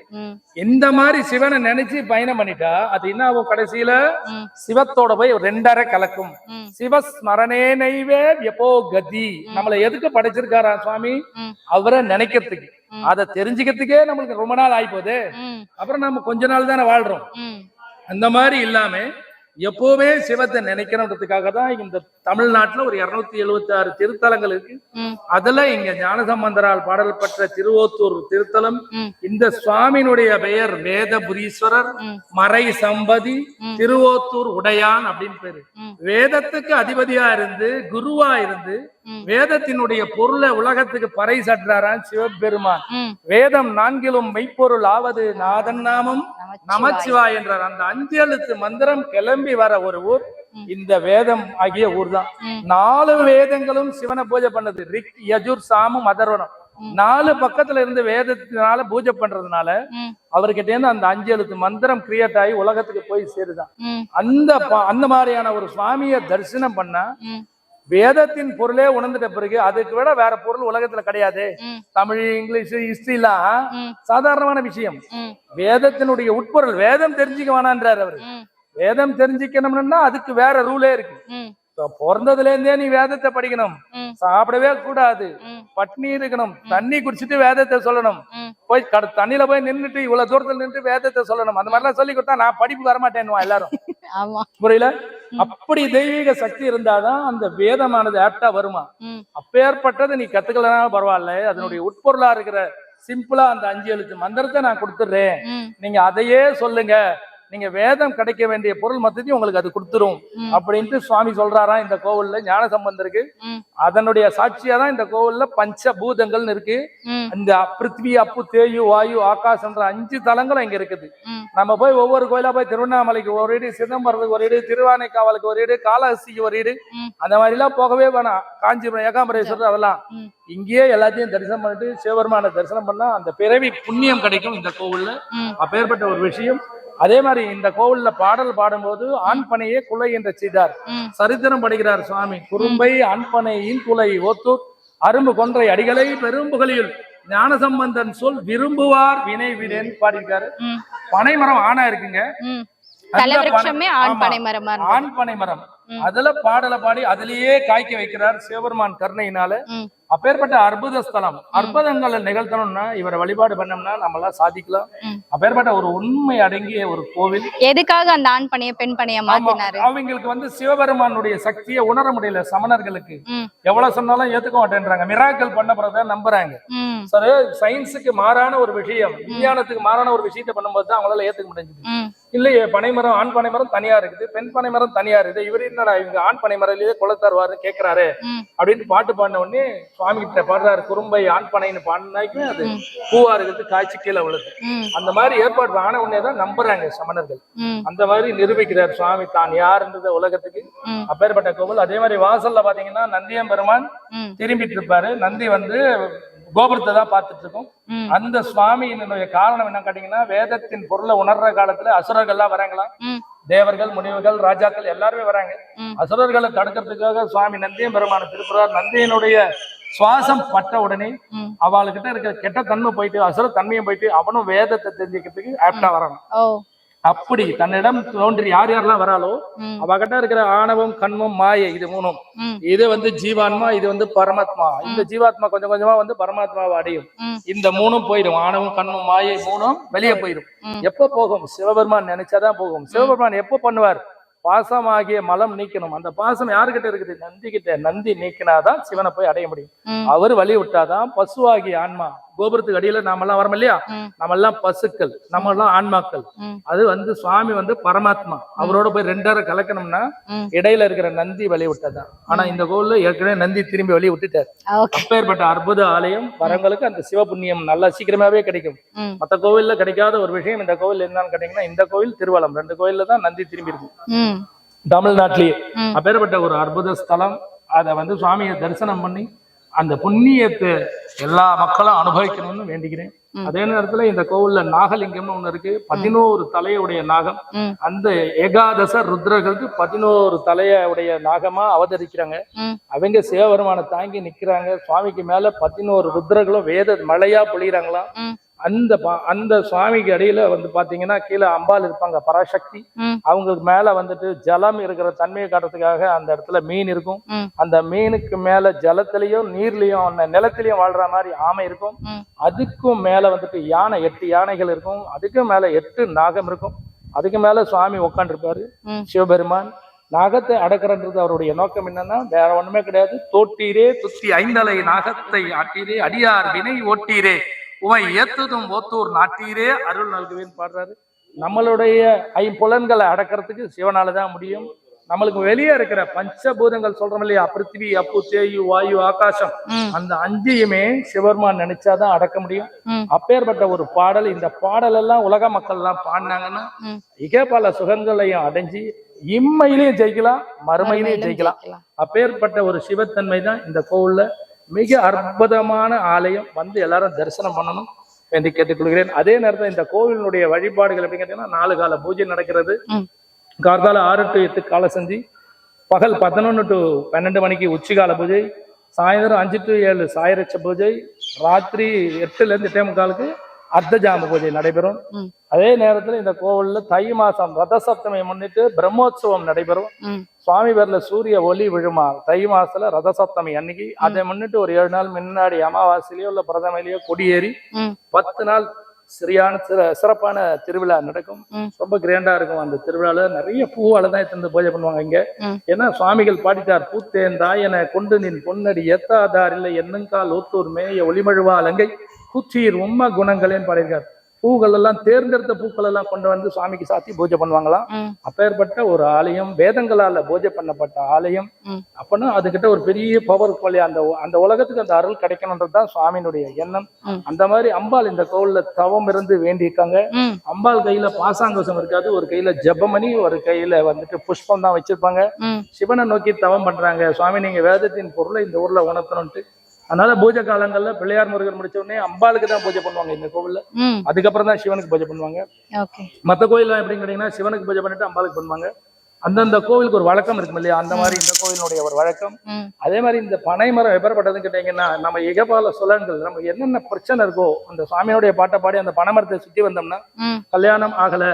இந்த மாதிரி சிவனை நினைச்சு பயணம் பண்ணிட்டா அது என்ன ஆகும் கடைசியில. சிவத்தோட போய் ரெண்டரை கலக்கும். சிவஸ்மரணே நைவே எப்போ கதி. நம்மளை எதுக்கு படைச்சிருக்காரா சுவாமி. அவரை நினைக்கிறதுக்கு. அதை தெரிஞ்சுக்கிறதுக்கே நம்மளுக்கு ரொம்ப நாள் ஆயிப்போகுது ம், அப்புறம் நம்ம கொஞ்ச நாள் தானே வாழ்றோம். அந்த மாதிரி இல்லாம எப்பவுமே சிவத்தை நினைக்கணுன்றதுக்காக தான் இந்த தமிழ்நாட்டுல ஒரு இருநூத்தி எழுபத்தி ஆறு திருத்தலங்கள் இருக்கு அதுல இங்க ஞானசம்பந்தரால் பாடல் பெற்ற திருவோத்தூர் திருத்தலம். இந்த சுவாமியினுடைய பெயர் வேதபுரீஸ்வரர் ம். மறை சம்பதி. திருவோத்தூர் உடையான் அப்படின்னு பேரு. வேதத்துக்கு அதிபதியா இருந்து குருவா இருந்து. வேதத்தினுடைய பொருளை உலகத்துக்கு பறை சற்றாரான் சிவபெருமான். வேதம் நான்கிலும் மெய்ப்பொருள் ஆவது நாதன் நாமம். நமச்சிவாய். என்றார். அந்த அஞ்சு எழுத்து மந்திரம் கிளம்பி வர ஒரு ஊர். இந்த வேதம் ஆகிய ஊர் தான். நாலு வேதங்களும் சிவனை பூஜை பண்ணது. ரிக் யஜுர் சாமம் அதர்வனம் நாலு பக்கத்துல இருந்து வேதத்தினால பூஜை பண்றதுனால அவர்கிட்ட இருந்து அந்த அஞ்சு எழுத்து மந்திரம் கிரியேட் ஆகி உலகத்துக்கு போய் சேருதான். அந்த அந்த மாதிரியான ஒரு சுவாமியை தரிசனம் பண்ணா வேதத்தின் பொருளே உணர்ந்துட்ட பிறகு அதுக்கு விட வேற பொருள் உலகத்துல கிடையாது. தமிழ் இங்கிலீஷ் ஹிஸ்டரிலாம் ம், சாதாரணமான விஷயம். வேதத்தினுடைய உட்பொருள் வேதம் தெரிஞ்சுக்க வேணான்றார் அவரு. வேதம் தெரிஞ்சுக்கணும்னா அதுக்கு வேற ரூலே இருக்கு. பிறந்ததுல இருந்தே நீ வேதத்தை படிக்கணும். சாப்பிடவே கூடாது. பட்னி இருக்கணும். தண்ணி குடிச்சிட்டு வேதத்தை சொல்லணும். போய் கட தண்ணியில போய் நின்னுட்டு இவ்வளவு தூரத்துல நின்று வேதத்தை சொல்லணும். அந்த மாதிரிலாம் சொல்லி கொடுத்தா நான் படிப்பு வரமாட்டேன்னுவா எல்லாரும். *laughs* புரியல? அப்படி தெய்வீக சக்தி இருந்தாதான் அந்த வேதமானது ஆப்டா வருமா? அப்பேற்பட்டதை நீ கத்துக்கலனாலும் பரவாயில்ல. அதனுடைய உட்பொருளா இருக்கிற சிம்பிளா அந்த அஞ்சு எழுத்து மந்திரத்தை நான் கொடுத்துடுறேன். நீங்க அதையே சொல்லுங்க. நீங்க வேதம் கிடைக்க வேண்டிய பொருள் மொத்தத்தையும் உங்களுக்கு அது கொடுத்துரும். அப்படின்ட்டு சுவாமி சொல்றாராம் இந்த கோவில்ல? ஞான சம்பந்தருக்கு ம், அதனுடைய சாட்சியா தான் இந்த கோவில்ல பஞ்ச பூதங்கள்னு இருக்கு இந்த பிருத்வி அப்பு தேயு வாயு ஆகாசம்ன்ற அஞ்சு தலங்களும் இங்க இருக்குது. நம்ம போய் ஒவ்வொரு கோயிலா போய் திருவண்ணாமலைக்கு ஒரு இடு சிதம்பரத்துக்கு ஒரு இடு திருவானைக்காவலுக்கு ஒரு இடு காளஹஸ்திக்கு ஒரு இடு. அந்த மாதிரி எல்லாம் போகவே வேணாம். காஞ்சிபுரம் ஏகாம்பரேஸ்வரர் அதெல்லாம். இங்கேயே எல்லாத்தையும் தரிசனம் பண்ணிட்டு சிவபெருமான தரிசனம் பண்ணா அந்த பிறவி புண்ணியம் கிடைக்கும் இந்த கோவில்ல. அப்பேற்பட்ட ஒரு விஷயம். அதே மாதிரி இந்த கோவில்ல பாடல் பாடும்போது ஆண் பனையே குலை என்று செய்தார். சரித்திரம் படிக்கிறார் சுவாமி. குறும்பை ஆண்பனை ஈன்குலை ஓத்தூர். அரும்பு கொன்றை அடிகளை பெரும்புகளில். ஞானசம்பந்தன் சொல் விரும்புவார். வினை விடேன் பாடியிருக்காரு. பனைமரம் ஆணா இருக்குங்க. ம். அந்த தலைவிருட்சமே பனை- ஆண். பனை மரமா. ஆண் பனை மரம் அதுல பாடல பாடி அதுலயே காய்க்க வைக்கிறார் சிவபெருமான் கருணையினால. அப்பேற்பட்ட அற்புத ஸ்தலம். அற்புதங்களை நிகழ்த்தணும்னா இவரை வழிபாடு பண்ணோம்னா நம்ம எல்லாம் சாதிக்கலாம். அப்பேற்பட்ட ஒரு உண்மை அடங்கிய ஒரு கோவில். எதுக்காக அந்த ஆண் பனைய பெண் மாத்தினாரு? அவங்களுக்கு வந்து சிவபெருமானுடைய சக்தியை உணர முடியல சமணர்களுக்கு. எவ்வளவு சொன்னாலும் ஏத்துக்க மாட்டேன்றாங்க. மிராக்கள் பண்ண பிறகுதான் நம்புறாங்க. சரி சயின்ஸுக்கு மாறான ஒரு விஷயம் விஞ்ஞானத்துக்கு மாறான ஒரு விஷயத்தை பண்ணும்போது தான் அவங்களால ஏத்துக்க முடிஞ்சது. இல்லையே பனைமரம் ஆண் பனைமரம் தனியா இருக்குது பெண் பனைமரம் தனியா இருக்குது. இவர் என்னடா இவங்க ஆண் பனைமரத்திலேயே கொலை தருவாருன்னு கேக்குறாரு. ம், அப்படின்னு பாட்டு பாடின உடனே சுவாமி கிட்ட பாடுறாரு குறும்பை ஆண் பனைன்னு பாடினாக்கி அது பூவா இருக்கிறது காய்ச்சி கீழே விழுது. அந்த மாதிரி ஏற்பாடு ஆன உடனே தான் நம்புறாங்க சமணர்கள். அந்த மாதிரி நிரூபிக்கிறார் சுவாமி தான் யாருன்றத உலகத்துக்கு. அப்பேற்பட்ட கோவில். அதே மாதிரி வாசல்ல பாத்தீங்கன்னா நந்தியம் பெருமான் திரும்பிட்டு இருப்பாரு. நந்தி வந்து கோபுரத்தை தான் பார்த்துட்டு இருக்கும். அந்த சுவாமியினுடைய காரணம் என்ன கேட்டீங்கன்னா வேதத்தின் பொருளை உணர்ற காலத்துல அசுரர்கள்லாம் வராங்களா தேவர்கள் முனிவுகள் ராஜாக்கள் எல்லாருமே வராங்க. அசுரர்களை தடுக்கிறதுக்காக சுவாமி நந்தியம் பெருமான திருப்புறார். நந்தியனுடைய சுவாசம் பட்ட உடனே. அவளுக்கிட்ட இருக்கிற கெட்ட தன்மை போயிட்டு அசுர தன்மையும் போயிட்டு அவனும் வேதத்தை தெரிஞ்சுக்கிறதுக்கு ஆப்டா வரான் ஓ. அப்படி தன்னிடம் தோன்றி யார் யாரெல்லாம் வராளோ அவகிட்ட இருக்கிற ஆணவம் கண்மம் மாயை இது மூணும். இது வந்து ஜீவாத்மா இது வந்து பரமாத்மா. இந்த ஜீவாத்மா கொஞ்சம் கொஞ்சமா வந்து பரமாத்மாவை அடையும். இந்த மூணும் போயிடும். ஆணவம் கண்மம் மாயை மூணும் வெளியே போயிடும். எப்ப போகும்? சிவபெருமான் நினைச்சாதான் போகும். சிவபெருமான் எப்ப பண்ணுவார்? பாசமாகிய மலம் நீக்கணும். அந்த பாசம் யாருகிட்ட இருக்குது? நந்தி கிட்ட நந்தி நீக்கினாதான் சிவனை போய் அடைய முடியும். அவர் வழி விட்டாதான் பசுவாகிய ஆன்மா கோபுரத்துக்கு அடியில நாம எல்லாம் வரோம் இல்லையா. நம்ம எல்லாம் பசுக்கள் நம்ம எல்லாம் ஆன்மாக்கள். அது வந்து சுவாமி வந்து பரமாத்மா. அவரோட போய் ரெண்டரை கலக்கணும்னா. இடையில இருக்கிற நந்தி வெளிய விட்டதான் ஆனா இந்த கோவில்ல ஏற்கனவே நந்தி திரும்பி வெளிய விட்டுட்டார் அப்பேற்பட்ட அற்புத ஆலயம் வரவங்களுக்கு அந்த சிவபுண்ணியம் நல்லா சீக்கிரமாவே கிடைக்கும். மத்த கோவில்ல கிடைக்காத ஒரு விஷயம் இந்த கோவில் என்னன்னு கேட்டீங்கன்னா இந்த கோவில் திருவலம். ரெண்டு கோயில்ல தான் நந்தி திரும்பி இருக்கு. ம். தமிழ்நாட்டிலேயே. அப்பேற்பட்ட ஒரு அற்புத ஸ்தலம். அதை வந்து சுவாமியை தரிசனம் பண்ணி அந்த புண்ணியத்தை எல்லா மக்களும் அனுபவிக்கணும்னு வேண்டிக்கிறேன். அதே நேரத்துல இந்த கோவில்ல நாகலிங்கம்னு ஒண்ணு இருக்கு. பதினோரு தலையுடைய நாகம். அந்த ஏகாதச ருத்ரர்களுக்கு பதினோரு தலையுடைய நாகமா அவதரிக்கிறாங்க. அவங்க சிவபெருமானை தாங்கி நிக்கிறாங்க. சுவாமிக்கு மேல பதினோரு ருத்ரர்களும் வேத மழையா பொழிகிறாங்களாம். அந்த அந்த சுவாமிக்கு அடியில வந்து பாத்தீங்கன்னா கீழே அம்பாள் இருப்பாங்க பராசக்தி. அவங்களுக்கு மேல வந்துட்டு ஜலம் இருக்கிற தன்மையை காட்டுறதுக்காக அந்த இடத்துல மீன் இருக்கும். அந்த மீனுக்கு மேல ஜலத்திலயும் நீர்லயும் நிலத்திலயும் வாழ்ற மாதிரி ஆமை இருக்கும். அதுக்கும் மேல வந்துட்டு யானை எட்டு யானைகள் இருக்கும். அதுக்கும் மேல எட்டு நாகம் இருக்கும். அதுக்கு மேல சுவாமி உட்காந்துருப்பாரு. சிவபெருமான். நாகத்தை அடக்கிறன்றது அவருடைய நோக்கம் என்னன்னா வேற ஒண்ணுமே கிடையாது. தோட்டீரே துத்தி ஐந்தலை நாகத்தை ஆட்டீரே அடியார் வினை ஓட்டீரே. உமை ஏத்துதும் ஓத்தூர் நாட்டீரே அருள் நல்குவேன்னு பாடுறாரு நம்மளுடைய ஐம்புலன்களை அடக்கிறதுக்கு சிவனால தான் முடியும் நம்மளுக்கு வெளியே இருக்கிற பஞ்சபூதங்கள் சொல்றோம் இல்லையா பிருத்திவி அப்பு தேயு வாயு ஆகாசம். அந்த அஞ்சையுமே சிவபெருமான் நினைச்சாதான் அடக்க முடியும். அப்பேற்பட்ட ஒரு பாடல் இந்த பாடல் எல்லாம் உலக மக்கள் எல்லாம் பாடினாங்கன்னா. மிக பல சுகங்களையும் அடைஞ்சு இம்மையிலையும் ஜெயிக்கலாம் மறுமையிலையும் ஜெயிக்கலாம் ஜெயிக்கலாம். அப்பேற்பட்ட ஒரு சிவத்தன்மை தான் இந்த கோவில்ல மிக அற்புதமான ஆலயம் வந்து எல்லாரும் தரிசனம் பண்ணணும் என்று கேட்டுக்கொள்கிறேன். அதே நேரத்தில் இந்த கோவிலினுடைய வழிபாடுகள் எப்படி கேட்டீங்கன்னா நாலு கால பூஜை நடக்கிறது. கார்கால ஆறு டு எட்டு கால செஞ்சு பகல் பதினொன்று டு பன்னெண்டு மணிக்கு உச்சிகால பூஜை. சாயந்தரம் அஞ்சு டு ஏழு சாயரட்ச பூஜை. ராத்திரி எட்டுல இருந்து எட்டே முக்காலுக்கு அர்த்தஜாம பூஜை நடைபெறும். அதே நேரத்துல இந்த கோவில்ல தை மாசம் ரத சப்தமியை முன்னிட்டு பிரம்மோற்சவம் நடைபெறும். சுவாமி பேர்ல சூரிய ஒளி விழுமா? தை மாசத்துல ரத சப்தமி அன்னைக்கு. அதை முன்னிட்டு ஒரு ஏழு நாள் முன்னாடி அமாவாசையிலயோ இல்ல பிரதமையிலயோ கொடியேறி பத்து நாள் சரியான சிற- சிறப்பான திருவிழா நடக்கும். ரொம்ப கிராண்டா இருக்கும் அந்த திருவிழால. நிறைய பூவால தான் எடுத்து பூஜை பண்ணுவாங்க இங்க. ஏன்னா சுவாமிகள் பாடிட்டார் பூத்தேந்தாய் என கொண்டு நின் பொன்னடி எத்தாதார் இல்லை என்னங்கால் ஊத்தூர் மேய ஒளிமழுவா அலங்கை கூச்சீர் உம்ம குணங்களேன்னு பாடியிருக்கார். பூக்கள் எல்லாம் தேர்ந்தெடுத்த பூக்கள் எல்லாம் கொண்டு வந்து சுவாமிக்கு சாத்தி பூஜை பண்ணுவாங்களாம். அப்பேற்பட்ட ஒரு ஆலயம் வேதங்களால பூஜை பண்ணப்பட்ட ஆலயம். அப்பனா அதுகிட்ட ஒரு பெரிய பவர் கொள்ளி அந்த அந்த உலகத்துக்கு அந்த அருள் கிடைக்கணுன்றது தான் சுவாமியினுடைய எண்ணம். அந்த மாதிரி அம்பாள் இந்த கோவில்ல தவம் இருந்து வேண்டியிருக்காங்க. ம். அம்பாள் கையில பாசாங்கோசம் இருக்காது ஒரு கையில ஜெபமணி ஒரு கையில வந்துட்டு புஷ்பம் தான் வச்சிருப்பாங்க. சிவனை நோக்கி தவம் பண்றாங்க. சுவாமி நீங்க வேதத்தின் பொருளை இந்த ஊர்ல உணர்த்தணும்ட்டு அதனால பூஜை காலங்கள்ல பிள்ளையார் முருகன் முடிச்ச உடனே அம்பாளுக்கு தான் பூஜை பண்ணுவாங்க இந்த கோவில்ல. அதுக்கப்புறம் தான் சிவனுக்கு பூஜை பண்ணுவாங்க. மற்ற கோயில்லாம் எப்படின்னு கேட்டீங்கன்னா சிவனுக்கு பூஜை பண்ணிட்டு அம்பாளுக்கு பண்ணுவாங்க. அந்தந்த கோவிலுக்கு ஒரு வழக்கம் இருக்கும் இல்லையா? அந்த மாதிரி இந்த கோவிலுடைய ஒரு வழக்கம். அதே மாதிரி இந்த பனை மரம் எப்பேற்பட்டதுன்னு கேட்டீங்கன்னா நம்ம இகபால சுலன்கள் நம்ம என்னென்ன பிரச்சனை இருக்கோ அந்த சுவாமியோடைய பாட்டை பாடி அந்த பனை மரத்தை சுத்தி வந்தோம்னா கல்யாணம் ஆகல.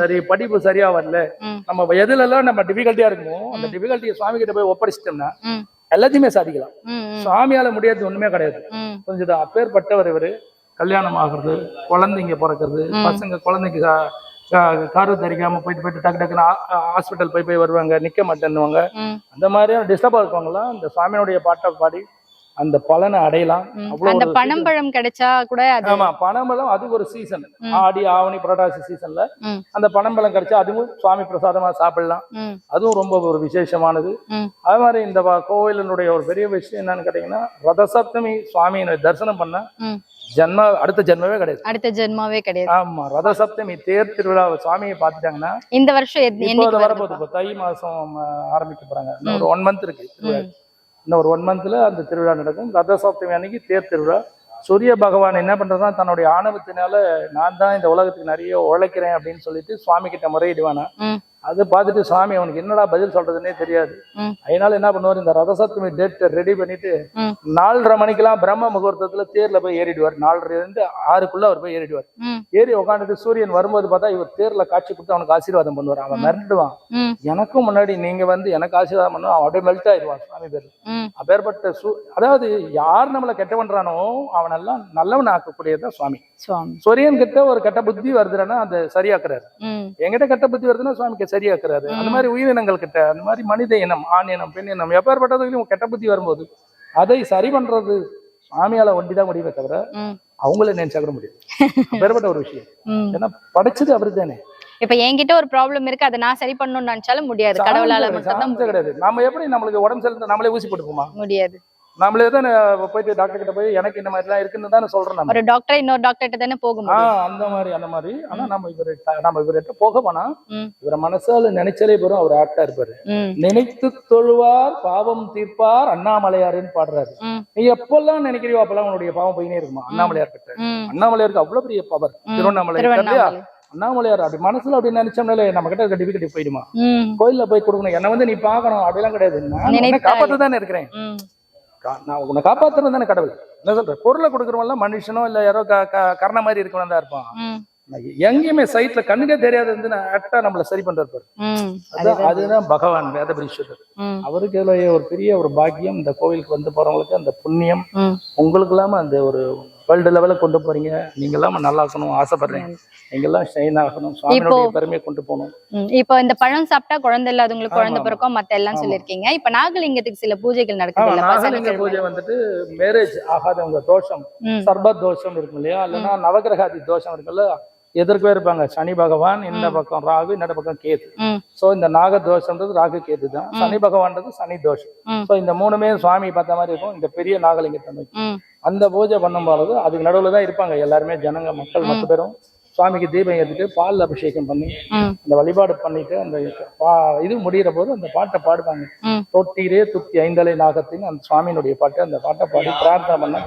சரி படிப்பு சரியா வரல நம்ம எதுல எல்லாம் நம்ம டிஃபிகல்ட்டியா இருக்குமோ அந்த டிஃபிகல்ட்டியை சுவாமி கிட்ட போய் ஒப்படைச்சிட்டோம்னா எல்லாத்தையுமே சாதிக்கலாம். சுவாமியால முடியாது ஒண்ணுமே கிடையாது. புரிஞ்சுதா? அப்பேற்பட்டவர் இவரு. கல்யாணம் ஆகுறது குழந்தைங்க பிறக்கிறது பசங்க குழந்தைக்கு காரு தரிக்காம போயிட்டு போயிட்டு டக்கு டக்குன்னு ஹாஸ்பிட்டல் போய் போய் வருவாங்க நிக்க மாட்டேன்னுவாங்க. அந்த மாதிரியான டிஸ்டர்ப் இருக்கவங்களாம் இந்த சுவாமியோடைய பாட்டை பாடி அந்த பலனை அடையலாம். அந்த ஒரு பனம் பழம் கிடைச்சா கூட ஆமா பனம்பழம் அது ஒரு சீசன் ஆடி ஆவணி புரட்டாசி சீசன்ல அந்த பனம்பழம் கிடைச்சா அதுவும் சுவாமி பிரசாதமா சாப்பிடலாம். அதுவும் ரொம்ப ஒரு விசேஷமானது. அது மாதிரி இந்த கோவிலினுடைய ஒரு பெரிய விஷயம் என்னன்னு கேட்டீங்கன்னா ரதசப்தமி சுவாமியை தரிசனம் பண்ண ஜென்ம அடுத்த ஜென்மமே கிடையாது. அடுத்த ஜென்மாவே கிடையாது. ஆமா ரதசப்தமி தேர் திருவிழா சுவாமியை பார்த்துட்டாங்கன்னா இந்த வருஷம் வரப்போகுது இப்போ தை மாசம் ஆரம்பிக்க போறாங்க. ஒரு ஒன் மந்த் இருக்கு இன்னும் ஒரு ஒன் மந்த்ல அந்த திருவிழா நடக்கும். ரதசப்தமி அன்னைக்கு தேர் திருவிழா. சூரிய பகவான் என்ன பண்றதுன்னா தன்னுடைய ஆணவத்தினால நான் தான் இந்த உலகத்துக்கு நிறைய உழைக்கிறேன் அப்படின்னு சொல்லிட்டு சுவாமி கிட்ட முறையிடுவானா அதை பார்த்துட்டு சுவாமி அவனுக்கு என்னடா பதில் சொல்றதுன்னே தெரியாது. அதனால என்ன பண்ணுவார்? இந்த ரதசப்தமி டேட் ரெடி பண்ணிட்டு நாலரை மணிக்கெல்லாம் பிரம்ம முகூர்த்தத்துல தேர்ல போய் ஏறிடுவார். நாலரை இருந்து ஆறுக்குள்ள அவர் போய் ஏறிடுவார். ஏறி உட்காந்துட்டு சூரியன் வரும்போது பார்த்தா இவர் தேர்ல காட்சி கொடுத்து அவனுக்கு ஆசீர்வாதம் பண்ணுவார். அவன் மிரண்டுவான். எனக்கும் முன்னாடி நீங்க வந்து எனக்கு ஆசீர்வாதம் பண்ணுவான் அவன் அப்படியே மெல்ட் ஆயிடுவான் சுவாமி பேர்ல. ம். அப்பேற்பட்ட சூ அதாவது யார் நம்மளை கெட்ட பண்றானோ அவனெல்லாம் நல்லவன் ஆக்கக்கூடியதுதான் சுவாமி. சூரியன் கிட்ட ஒரு கெட்ட புத்தி வருதுன்னா அதை சரியாக்குறாரு. என்கிட்ட கெட்ட புத்தி வருதுன்னா சுவாமிக்கு சரியாக்குறாரு. அந்த மாதிரி உயிரினங்கள் கிட்ட அந்த மாதிரி மனித இனம் ஆண் இனம் பெண் இனம் எப்பேற்பட்டதுலையும் கெட்ட புத்தி வரும்போது அதை சரி பண்றது சுவாமியால ஒண்டிதான் முடியுமே தவிர அவங்கள நினைச்சா கூட முடியாது. வேறுபட்ட ஒரு விஷயம். ஏன்னா படைச்சது அவரு தானே இப்ப என்கிட்ட ஒரு ப்ராப்ளம் இருக்கு அதை நான் சரி பண்ணணும்னு நினைச்சாலும் முடியாது. கடவுளால மட்டும் தான் கிடையாது. நம்ம எப்படி நம்மளுக்கு உடம்பு சரியில்லை நம்மளே ஊசி போட்டுக்குமா முடியாது. நம்மளே தான் போயிட்டு டாக்டர் கிட்ட போய் எனக்கு இந்த மாதிரிலாம் இருக்குன்னு தானே சொல்றோம் நம்ம. ஒரு டாக்டர் இன்னொரு டாக்டர்கிட்ட தானே போக ஆ முடியும். அந்த மாதிரி அந்த மாதிரி. ஆனா நம்ம இவரு நம்ம இவர்கிட்ட போக போனா. இவரை மனசால நினைச்சாலே போறோம் அவர் ஆக்டா இருப்பாரு. நினைத்து தொழுவார் பாவம் தீர்ப்பார் அண்ணாமலையாருன்னு பாடுறாரு. நீ எப்பெல்லாம் நினைக்கிறியோ அப்பெல்லாம் உன்னுடைய பாவம் போயினே இருக்குமா? அண்ணாமலையார் கிட்ட. அண்ணாமலையாருக்கு அவ்வளவு பெரிய பவர் திருவண்ணாமலை இருக்கு அண்ணாமலையார் அப்படி மனசுல அப்படி நினைச்சோம்னாலே நம்ம கிட்ட சர்டிபிகேட் போயிடுமா? கோயில்ல போய் கொடுக்கணும் என்ன வந்து நீ பார்க்கணும் அப்படிலாம் கிடையாது. நான். காப்பாற்ற தானே இருக்கிறேன். நான் உன்னை காப்பாத்துறது தானே கடவுள். என்ன சொல்றேன் பொருளை கொடுக்குறவன்லாம் மனுஷனோ இல்ல யாரோ கர்ண மாதிரி இருக்கவன் தான் இருப்பான். எங்கேயுமே சைட்ல கண்ணுக்கே தெரியாது நான் ஆக்டா நம்மள சரி பண்றாரு அதுதான் பகவான் வேதபுரீஸ்வரர். அவருக்கு ஒரு பெரிய ஒரு பாக்கியம் இந்த கோவிலுக்கு வந்து போறவங்களுக்கு அந்த புண்ணியம். உங்களுக்கு இல்லாம அந்த ஒரு வேர்ல்டு லெவலில் கொண்டு போறீங்க. நீங்க எல்லாம் நல்லா இருக்கணும் ஆசைப்படுறேன் நீங்க எல்லாம் ஷைன் ஆகணும் சுவாமியோடைய பெருமையை கொண்டு போகணும். இப்போ இந்த பழம் சாப்பிட்டா குழந்தை இல்லாதவங்களுக்கு குழந்தை. பிறக்கும் மத்த எல்லாம் சொல்லியிருக்கீங்க. இப்ப நாகலிங்கத்துக்கு சில பூஜைகள் நடக்குது நாகலிங்க பூஜை வந்துட்டு மேரேஜ் ஆகாதவங்க தோஷம். சர்பத் தோஷம் இருக்கும் இல்லையா? இல்லைன்னா நவகிரகாதி தோஷம் இருக்குல்ல? எதிர்க்கவே இருப்பாங்க. சனி பகவான் இந்த பக்கம் ராகு இந்த பக்கம் கேது. சோ இந்த நாக தோஷம்ன்றது ராகு கேது தான். சனி பகவான்றது சனி தோஷம். சோ இந்த மூணுமே சுவாமி பார்த்த மாதிரி இருக்கும். இந்த பெரிய நாகலிங்கத்தை நோக்கி ம். அந்த பூஜை பண்ணும்போது அதுக்கு நடுவுல தான் இருப்பாங்க. எல்லாருமே ஜனங்க மக்கள் மொத்த பேரும். சுவாமிக்கு தீபம் ஏற்றிட்டு பால் அபிஷேகம் பண்ணி ம். அந்த வழிபாடு பண்ணிட்டு அந்த இது முடியிற போது அந்த பாட்டை பாடுவாங்க. தொட்டீரே துத்தி ஐந்தலை நாகத்தின் அந்த சுவாமியினுடைய பாட்டு அந்த பாட்டை பாடி பிரார்த்தனை பண்ண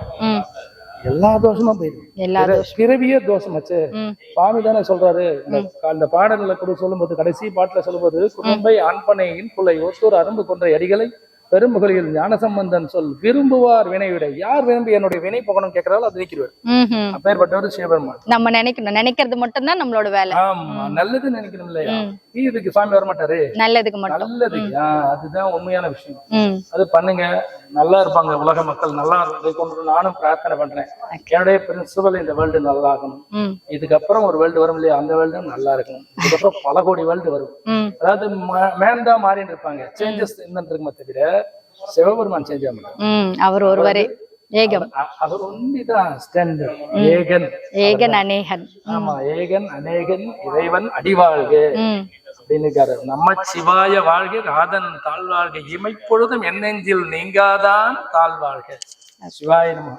எல்லா தோஷமும் போயிடும். எல்லா பிற- பிறவியே தோஷம் வச்சு ம். சுவாமி தானே சொல்றாரு அந்த பாடல்ல கூட சொல்லும்போது கடைசி பாட்டுல சொல்லும்போது குடும்பை ஆண்பனையின் புலை ஒத்தூர் அரும்பு கொன்ற அடிகளை பெரும்புகளில் ஞானசம்பந்தன் சொல் விரும்புவார் வினைவிட யார் விரும்பி என்னுடைய வினை போகணும் கேட்கறாலும் அது நீக்கிடுவார். அப்பேற்பட்டவர் சிவபெருமான். நம்ம நினைக்கணும். நினைக்கிறது மட்டும்தான் நம்மளோட வேலை. ஆமா நல்லது நினைக்கணும் இல்லையா. தீதுக்கு சுவாமி வரமாட்டாரு? நல்லதுக்கு மட்டும். நல்லது அதுதான் உண்மையான விஷயம். அது பண்ணுங்க. நல்லா இருப்பாங்க உலக மக்கள் நல்லா இருந்து கொண்டு நானும் பிரார்த்தனை பண்றேன். என்னுடைய பிரின்சிபல் இந்த வேர்ல்டு நல்லா ஆகணும் இதுக்கப்புறம் ஒரு வேர்ல்டு வரும் இல்லையா அந்த வேர்ல்டும் நல்லா இருக்கணும் இதுக்கப்புறம் பல கோடி வேர்ல்டு வரும். அதாவது மேன் தான் மாறிட்டு இருப்பாங்க. சேஞ்சஸ் என்னன்னு இருக்குமே தவிர சிவபெருமான் சேஞ்ச் ஆக மாட்டாங்க ம் அவர் ஒருவரே ஏகம். அவர் ஒன்றிதான் ஸ்டாண்டர்ட் ஏகன். ஏகன் அநேகன். ஆமா ஏகன் அநேகன் இறைவன் அடிவாழ்க. அப்படின்னு நம்ம சிவாய வாழ்க ராதன் தாழ்வாழ்க இமைப்பொழுதும் என்னெஞ்சில் நீங்காதான் தாழ்வாழ்க. சிவாய நம்ம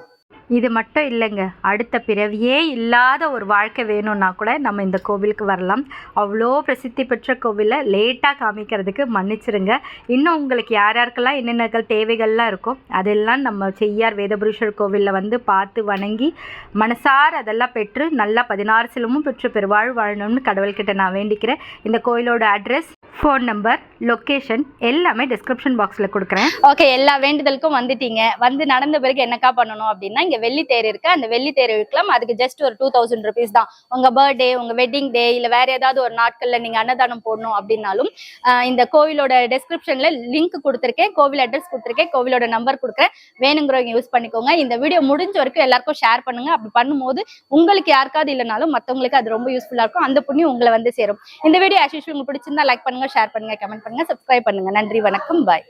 இது மட்டும் இல்லைங்க. அடுத்த பிறவியே இல்லாத ஒரு வாழ்க்கை வேணும்னா கூட நம்ம இந்த கோவிலுக்கு வரலாம். அவ்வளோ பிரசித்தி பெற்ற கோவிலை லேட்டாக காமிக்கிறதுக்கு மன்னிச்சிருங்க. இன்னும் உங்களுக்கு யார் யாருக்கெல்லாம் என்னென்ன தேவைகள்லாம் இருக்கோ அதெல்லாம் நம்ம செய்யார் வேதபுருஷர் கோவிலில் வந்து பார்த்து வணங்கி மனசார் அதெல்லாம் பெற்று நல்லா பதினாறு சிலமும் பெற்று பெருவாழ் வாழணும்னு கடவுள்கிட்ட நான் வேண்டிக்கிறேன். இந்த கோயிலோட அட்ரஸ் ஃபோன் நம்பர் லொக்கேஷன் எல்லாமே டிஸ்கிரிப்ஷன் பாக்ஸில் கொடுக்குறேன். ஓகே எல்லா வேண்டுதலுக்கும் வந்துட்டீங்க. வந்து நடந்த பிறகு என்னக்கா பண்ணணும் அப்படின்னா இங்கே வெள்ளி தேர் இருக்கு. அந்த வெள்ளி தேர் இருக்கலாம். அதுக்கு ஜஸ்ட் ஒரு டூ தௌசண்ட் ருபீஸ் தான். உங்கள் பர்த்டே உங்கள் வெட்டிங் டே இல்லை வேற ஏதாவது ஒரு நாட்களில் நீங்கள் அன்னதானம் போடணும் அப்படின்னாலும் இந்த கோவிலோட டெஸ்கிரிப்ஷன்ல லிங்க் கொடுத்துருக்கேன். கோவில் அட்ரஸ் கொடுத்துருக்கேன். கோவிலோட நம்பர் கொடுக்குறேன். வேணுங்கிறவங்க யூஸ் பண்ணிக்கோங்க. இந்த வீடியோ முடிஞ்ச வரைக்கும் எல்லாருக்கும் ஷேர் பண்ணுங்க. அப்படி பண்ணும்போது உங்களுக்கு யாருக்காவது இல்லைனாலும் மற்றவங்களுக்கு அது ரொம்ப யூஸ்ஃபுல்லாக இருக்கும். அந்த புண்ணியம் உங்களை வந்து சேரும். இந்த வீடியோ ஆஸ் யூஸ்வல் உங்களுக்கு பிடிச்சிருந்தா லைக் பண்ணுங்க. ஷேர் பண்ணுங்க கமெண்ட் பண்ணுங்க சப்ஸ்கிரைப் பண்ணுங்க. நன்றி வணக்கம் பாய்